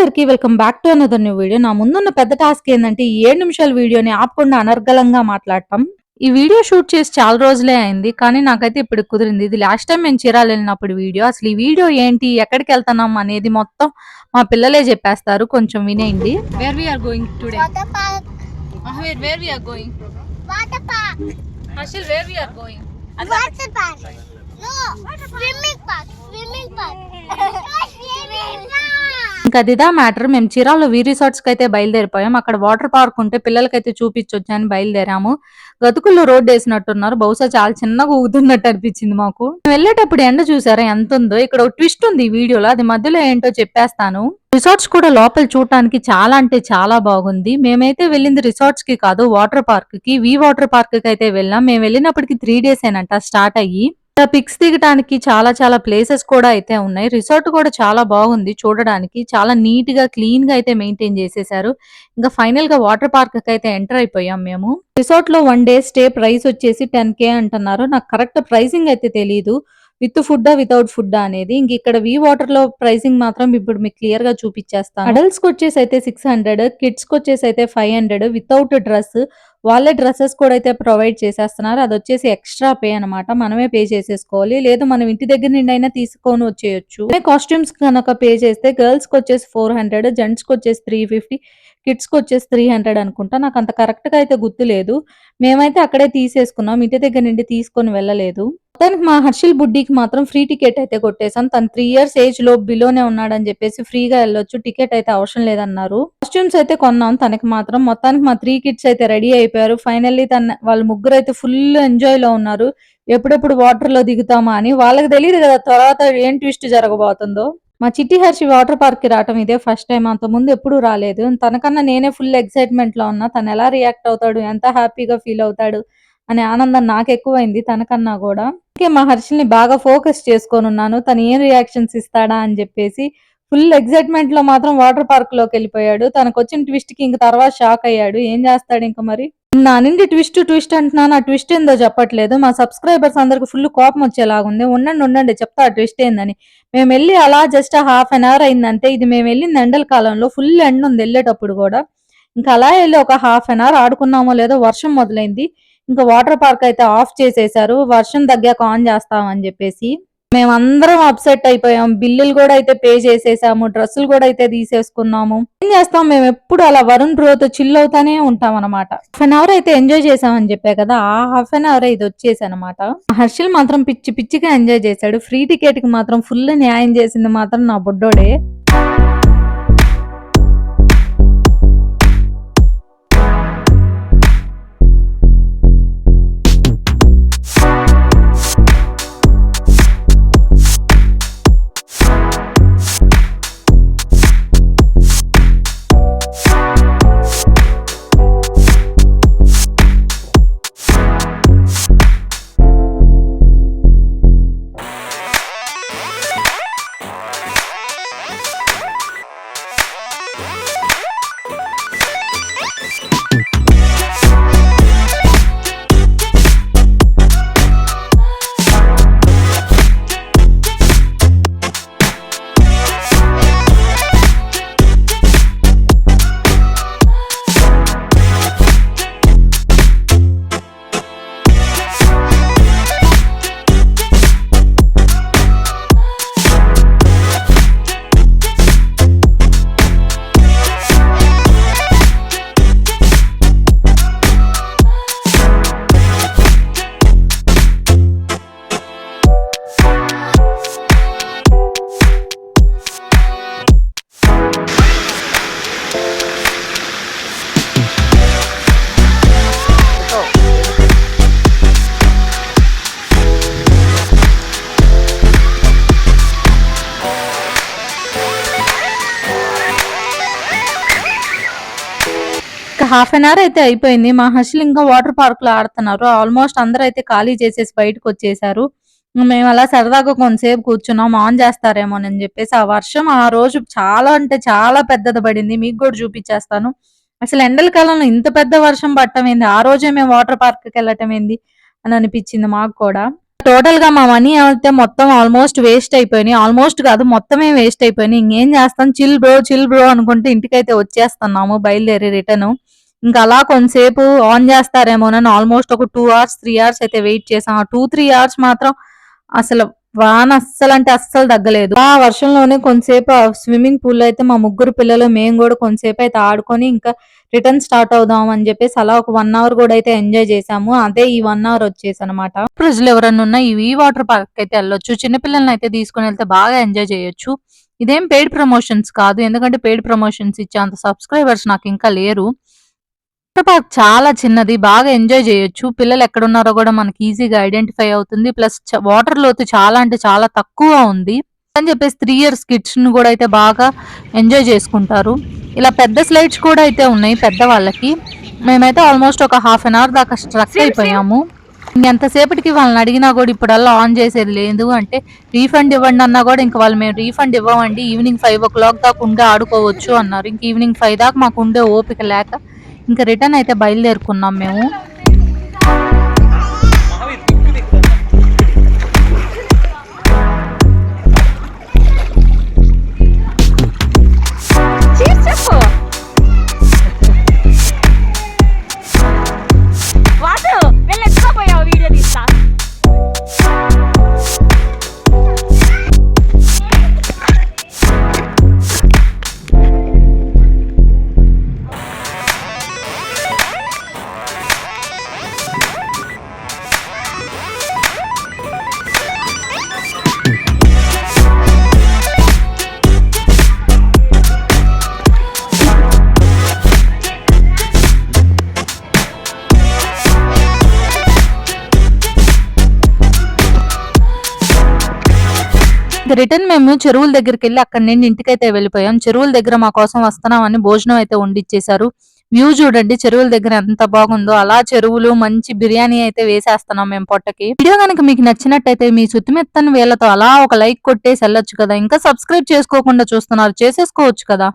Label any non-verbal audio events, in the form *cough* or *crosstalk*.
అందరికీ welcome back to another new video నా ముందున్న పెద్ద టాస్క్ ఏంటంటే ఈ ఏడు నిమిషాల వీడియోని ఆపకుండా అనర్గళంగా మాట్లాడటం ఈ వీడియో షూట్ చేసి చాలా రోజులే అయింది కానీ నాకైతే ఇప్పుడు కుదిరింది ఇది లాస్ట్ టైం మేము చీరాలు వెళ్ళినప్పుడు వీడియో అసలు ఈ వీడియో ఏంటి ఎక్కడికి వెళ్తున్నాం అనేది మొత్తం మా పిల్లలే చెప్పేస్తారు కొంచెం వినేయండి where going today Water park. Where going. అసలు where going. No. Swimming park. Swimming park. *laughs* Swimming park. ఇంకా అదిదా మ్యాటర్. మేము చీరాల్లో వీ రిసార్ట్స్కి అయితే బయలుదేరిపోయాం. అక్కడ వాటర్ పార్క్ ఉంటే పిల్లలకైతే చూపించొచ్చు అని బయలుదేరాము. గతుకుల్లో రోడ్డు వేసినట్టున్నారు. బహుశా చాలా చిన్నగా ఊగుతున్నట్టు అనిపించింది మాకు. మేము వెళ్ళేటప్పుడు ఎండ చూసారా? ఎంత ఉందో. ఇక్కడ ఒక ట్విస్ట్ ఉంది ఈ వీడియోలో. అది మధ్యలో ఏంటో చెప్పేస్తాను. రిసార్ట్స్ కూడా లోపల చూడటానికి చాలా అంటే చాలా బాగుంది. మేమైతే వెళ్ళింది రిసార్ట్స్కి కాదు వాటర్ పార్క్కి వి వాటర్ పార్క్కి అయితే వెళ్ళాం. మేము వెళ్ళినప్పటికి త్రీ డేస్ ఏనంట స్టార్ట్ అయ్యి. పిక్స్ దిగడానికి చాలా చాలా ప్లేసెస్ కూడా అయితే ఉన్నాయి. రిసార్ట్ కూడా చాలా బాగుంది చూడడానికి. చాలా నీట్గా క్లీన్గా అయితే మెయింటైన్ చేసేసారు. ఇంకా ఫైనల్గా వాటర్ పార్క్కి అయితే ఎంటర్ అయిపోయాం మేము. రిసార్ట్లో వన్ డే స్టే ప్రైస్ వచ్చేసి టెన్ కే అంటున్నారు. నాకు కరెక్ట్ ప్రైసింగ్ అయితే తెలియదు విత్ ఫుడ్ వితౌట్ ఫుడ్ అనేది. ఇంక ఇక్కడ వి వాటర్లో ప్రైసింగ్ మాత్రం ఇప్పుడు మీకు క్లియర్గా చూపించేస్తాను అడల్ట్స్కి వచ్చేసి అయితే సిక్స్ హండ్రెడ్ కిడ్స్కి వచ్చేసి అయితే ఫైవ్ హండ్రెడ్ వితౌట్ డ్రెస్ వాళ్ళే డ్రెస్సెస్ కూడా అయితే ప్రొవైడ్ చేసేస్తున్నారు. అది వచ్చేసి ఎక్స్ట్రా పే అన్నమాట. మనమే పే చేసేసుకోవాలి. లేదు మనం ఇంటి దగ్గర నుండి అయినా తీసుకొని వచ్చేయచ్చు. కాస్ట్యూమ్స్ కనుక పే చేస్తే గర్ల్స్కి వచ్చేసి ఫోర్ హండ్రెడ్ జెంట్స్కి వచ్చేసి త్రీ ఫిఫ్టీ కిడ్స్కి వచ్చేసి త్రీ హండ్రెడ్ అనుకుంటా. నాకు అంత కరెక్ట్గా అయితే గుర్తులేదు. మేమైతే అక్కడే తీసేసుకున్నాం. ఇంటి దగ్గర నుండి తీసుకొని వెళ్ళలేదు. మొత్తానికి మా హర్షిల్ బుడ్డికి మాత్రం ఫ్రీ టికెట్ అయితే కొట్టేశాం తను త్రీ ఇయర్స్ ఏజ్లో బిలోనే ఉన్నాడని చెప్పేసి ఫ్రీగా వెళ్ళొచ్చు టికెట్ అయితే అవసరం లేదన్నారు. కాస్ట్యూమ్స్ అయితే కొన్నాం తనకి మాత్రం. మొత్తానికి మా త్రీ కిడ్స్ అయితే రెడీ అయిపోయారు. ఫైనల్లీ తన వాళ్ళ ముగ్గురు అయితే ఫుల్ ఎంజాయ్లో ఉన్నారు. ఎప్పుడెప్పుడు వాటర్లో దిగుతామా అని. వాళ్ళకి తెలియదు కదా తర్వాత ఏం ట్విస్ట్ జరగబోతుందో. మా చిట్టి హర్షి వాటర్ పార్క్కి రావటం ఇదే ఫస్ట్ టైం అంత ముందు ఎప్పుడు రాలేదు. తనకన్నా నేనే ఫుల్ ఎక్సైట్మెంట్లో ఉన్నా. తను ఎలా రియాక్ట్ అవుతాడు ఎంత హ్యాపీగా ఫీల్ అవుతాడు అనే ఆనందం నాకు ఎక్కువైంది తనకన్నా కూడా. అందుకే మా హర్షిల్ని బాగా ఫోకస్ చేసుకొని ఉన్నాను తను ఏం రియాక్షన్స్ ఇస్తాడా అని చెప్పేసి ఫుల్ ఎక్సైట్మెంట్లో మాత్రం వాటర్ పార్క్లోకి వెళ్ళిపోయాడు. తనకు వచ్చిన ట్విస్ట్కి ఇంక తర్వాత షాక్ అయ్యాడు. ఏం చేస్తాడు ఇంకా మరి? నా నుండి ట్విస్ట్ ట్విస్ట్ అంటున్నాను. ఆ ట్విస్ట్ ఏందో చెప్పట్లేదు. మా సబ్స్క్రైబర్స్ అందరికి ఫుల్ కోపం వచ్చేలాగుంది. ఉండండి ఉండండి చెప్తా ఆ ట్విస్ట్ ఏందని. మేము వెళ్ళి అలా జస్ట్ హాఫ్ అన్ అవర్ అయిందంటే ఇది మేము వెళ్ళింది ఎండల కాలంలో ఫుల్ ఎండ ఉంది వెళ్ళేటప్పుడు కూడా. ఇంకా అలా వెళ్ళి ఒక హాఫ్ అన్ అవర్ ఆడుకున్నామో లేదో వర్షం మొదలైంది. ఇంకా వాటర్ పార్క్ అయితే ఆఫ్ చేసేసారు. వర్షం తగ్గాక ఆన్ చేస్తామని చెప్పేసి. మేమందరం అప్సెట్ అయిపోయాం. బిల్లులు కూడా అయితే పే చేసేసాము. డ్రెస్సులు కూడా అయితే తీసేసుకున్నాము. ఏం చేస్తాం? మేము ఎప్పుడు అలా వరుణ్ బ్రోతో చిల్ అవుతానే ఉంటాం అనమాట హాఫ్ అన్ అవర్ అయితే ఎంజాయ్ చేసామని చెప్పా కదా? ఆ హాఫ్ అన్ అవర్ ఇది వచ్చేసి అనమాట హర్షిల్ మాత్రం పిచ్చి పిచ్చిగా ఎంజాయ్ చేశాడు. ఫ్రీ టికెట్కి మాత్రం ఫుల్ న్యాయం చేసింది మాత్రం నా బుడ్డోడే. హాఫ్ అన్ అవర్ అయితే అయిపోయింది. మా హర్షులు ఇంకా వాటర్ పార్క్లో ఆడుతున్నారు. ఆల్మోస్ట్ అందరూ అయితే ఖాళీ చేసేసి బయటకు వచ్చేసారు. మేము అలా సరదాగా కొంతసేపు కూర్చున్నాం. ఆన్ చేస్తారేమో అని చెప్పేసి ఆ వర్షం ఆ రోజు చాలా అంటే చాలా పెద్దది పడింది. మీకు కూడా చూపించేస్తాను. అసలు ఎండల కాలంలో ఇంత పెద్ద వర్షం పట్టడం ఏంది? ఆ రోజే మేము వాటర్ పార్క్కి వెళ్ళటం ఏంది? అని అనిపించింది మాకు కూడా. టోటల్గా మా మనీ అయితే మొత్తం ఆల్మోస్ట్ వేస్ట్ అయిపోయినాయి. ఆల్మోస్ట్ కాదు మొత్తమే వేస్ట్ అయిపోయినాయి. ఇంకేం చేస్తాం? చిల్ బ్రో చిల్ బ్రో అనుకుంటే ఇంటికైతే వచ్చేస్తున్నాము. బయలుదేరి రిటర్న్. ఇంకా అలా కొంతసేపు ఆన్ చేస్తారేమోనని ఆల్మోస్ట్ ఒక టూ అవర్స్ త్రీ అవర్స్ అయితే వెయిట్ చేసాం ఆ టూ త్రీ అవర్స్ మాత్రం అసలు వాన అస్సలు అంటే అస్సలు తగ్గలేదు. ఆ వర్షంలోనే కొంతసేపు స్విమ్మింగ్ పూల్ అయితే మా ముగ్గురు పిల్లలు మేము కూడా కొంతసేపు అయితే ఆడుకొని ఇంకా రిటర్న్ స్టార్ట్ అవుదాం అని చెప్పేసి అలా ఒక వన్ అవర్ కూడా అయితే ఎంజాయ్ చేసాము అదే ఈ వన్ అవర్ వచ్చేసి అనమాట ప్రజలు ఎవరన్నా ఉన్నా ఈ వాటర్ పార్క్ అయితే వెళ్ళొచ్చు. చిన్నపిల్లల్ని అయితే తీసుకుని వెళ్తే బాగా ఎంజాయ్ చేయొచ్చు. ఇదేం పెయిడ్ ప్రమోషన్స్ కాదు. ఎందుకంటే పెయిడ్ ప్రమోషన్స్ ఇచ్చే అంత సబ్స్క్రైబర్స్ నాకు ఇంకా లేరు. వాటర్ పార్క్ చాలా చిన్నది బాగా ఎంజాయ్ చేయొచ్చు. పిల్లలు ఎక్కడున్నారో కూడా మనకి ఈజీగా ఐడెంటిఫై అవుతుంది. ప్లస్ వాటర్ లోతు చాలా అంటే చాలా తక్కువ ఉంది. అని చెప్పేసి త్రీ ఇయర్స్ కిడ్స్ను కూడా అయితే బాగా ఎంజాయ్ చేసుకుంటారు. ఇలా పెద్ద స్లైడ్స్ కూడా అయితే ఉన్నాయి పెద్ద వాళ్ళకి. మేమైతే ఆల్మోస్ట్ ఒక హాఫ్ అన్ అవర్ దాకా స్ట్రక్ అయిపోయాము. ఎంతసేపటికి వాళ్ళని అడిగినా కూడా ఇప్పుడల్లా ఆన్ చేసేది లేదు. అంటే రీఫండ్ ఇవ్వండి అన్నా కూడా ఇంకా వాళ్ళు మేము రీఫండ్ ఇవ్వమండి. ఈవినింగ్ ఫైవ్ ఓ క్లాక్ దాకా ఉండే ఆడుకోవచ్చు అన్నారు. ఇంక ఈవినింగ్ ఫైవ్ దాకా మాకు ఉండే ఓపిక లేక ఇంకా రిటర్న్ అయితే బయలుదేరుకున్నాం మేము. రిటర్న్ మేము చెరువుల దగ్గరికి వెళ్ళి అక్కడ నుండి ఇంటికైతే వెళ్ళిపోయాం. చెరువుల దగ్గర మా కోసం వస్తున్నామని భోజనం అయితే వండిచ్చేసారు వ్యూ చూడండి చెరువుల దగ్గర ఎంత బాగుందో. అలా చెరువులు మంచి బిర్యానీ అయితే వేసేస్తున్నాం మేము పొట్టకి. వీడియో కనుక మీకు నచ్చినట్టయితే మీ చుట్టుమెత్తని వేలతో అలా ఒక లైక్ కొట్టేసి వెళ్ళొచ్చు కదా. ఇంకా సబ్స్క్రైబ్ చేసుకోకుండా చూస్తున్నారు చేసేసుకోవచ్చు కదా.